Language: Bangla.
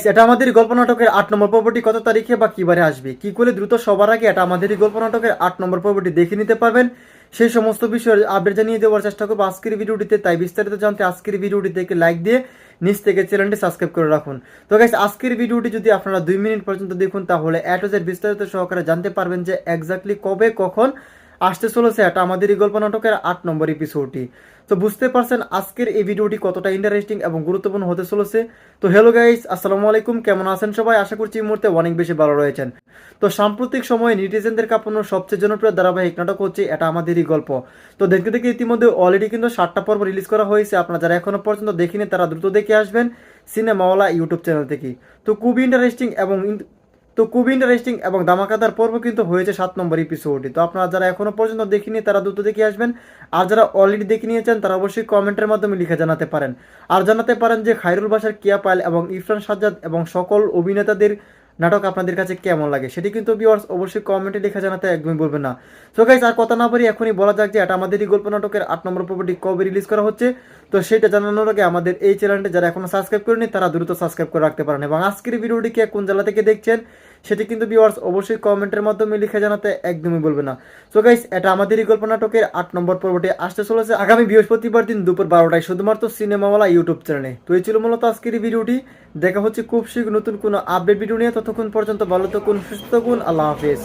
Guys, এটা আমাদের গল্প নাটকের আট নম্বর পর্বটি কত তারিখে বা কিবারে আসবে? কি করে দ্রুত সবার আগে এটা আমাদের গল্প নাটকের আট নম্বর পর্বটি দেখে নিতে পারবেন? সেই সমস্ত বিষয়ের আপডেট জানিয়ে দেওয়ার চেষ্টা করব আজকের ভিডিওটিতে। তাই বিস্তারিত জানতে আজকের ভিডিওটি থেকে লাইক দিয়ে নিচ থেকে চ্যানেলটি সাবস্ক্রাইব করে রাখুন। তো গাইস আজকের ভিডিওটি যদি আপনারা দুই মিনিট পর্যন্ত দেখুন তাহলে অ্যাটোজের বিস্তারিত সহকারে জানতে পারবেন যে এক্স্যাক্টলি কবে কখন আসতে চলেছে এটা আমাদের এই গল্প নাটকের আট নম্বর এপিসোডটি তো বুঝতে পারছেন আজকের এই ভিডিওটি কতটা ইন্টারেস্টিং এবং গুরুত্বপূর্ণ হতে চলেছে? তো হ্যালো গাইস আসসালামু আলাইকুম, কেমন আছেন সবাই? আশা করছি এই মুহূর্তে অনেক বেশি ভালো রয়েছেন। তো সাম্প্রতিক সময়ে নিটিজেনদের কাঁপানোর সবচেয়ে জনপ্রিয় ধারাবাহিক নাটক হচ্ছে এটা আমাদেরই গল্প। তো দেখতে দেখে ইতিমধ্যে অলরেডি কিন্তু সাতটা পর্ব রিলিজ করা হয়েছে। আপনারা যারা এখনও পর্যন্ত দেখিনি, তারা দ্রুত দেখে আসবেন সিনেমাওয়ালা ইউটিউব চ্যানেল থেকে। তো খুবই ইন্টারেস্টিং এবং তো খুব ইন্টারেস্টিং এবং দামাকাদার পর্ব কিন্তু হয়েছে সাত নম্বর এপিসোডে তো আপনারা যারা এখনও পর্যন্ত দেখিনি, তারা দ্রুত দেখে আসবেন। আর যারা অলরেডি দেখে নিয়েছেন, তারা অবশ্যই কমেন্টের মাধ্যমে লিখে জানাতে পারেন। আর জানাতে পারেন যে খাইরুল বাসার কিয়া পাল এবং ইরফান সাজ্জাদ এবং সকল অভিনেতাদের নাটক আপনাদের কাছে কেমন লাগে? সেটি কিন্তু ভিউয়ার্স অবশ্যই কমেন্টে লিখে জানাতে একদমই বলবেন না। সো গাইজ আর কথা না পারি এখনই বলা যাক যে এটা আমাদেরই গল্প নাটকের আট নম্বর পর্বটি কবে রিলিজ করা হচ্ছে। তো সেটা জানানোর আগে আমাদের এই চ্যানেলটি যারা এখনও সাবস্ক্রাইব করেনি, তারা দ্রুত সাবস্ক্রাইব করে রাখতে পারেন। এবং আজকের ভিডিওটি কে কোন জেলা থেকে দেখছেন, সেটি কিন্তু ভিউয়ার্স অবশ্যই কমেন্টের মাধ্যমে লিখে জানাতে একদমই বলবে না। সো গাইস এটা আমাদেরই গল্প নাটকের আট নম্বর পর্বটি। আসতে চলেছে আগামী বৃহস্পতিবার দিন দুপুর বারোটায়, শুধুমাত্র সিনেমাওয়ালা ইউটিউব চ্যানেলে তো এই ছিল মূলত আজকের ভিডিওটি। দেখা হচ্ছে খুব শীঘ্র নতুন কোনো আপডেট ভিডিও নিয়ে। ততক্ষণ পর্যন্ত ভালো থাকুন, সুস্থ থাকুন। আল্লাহ হাফিজ।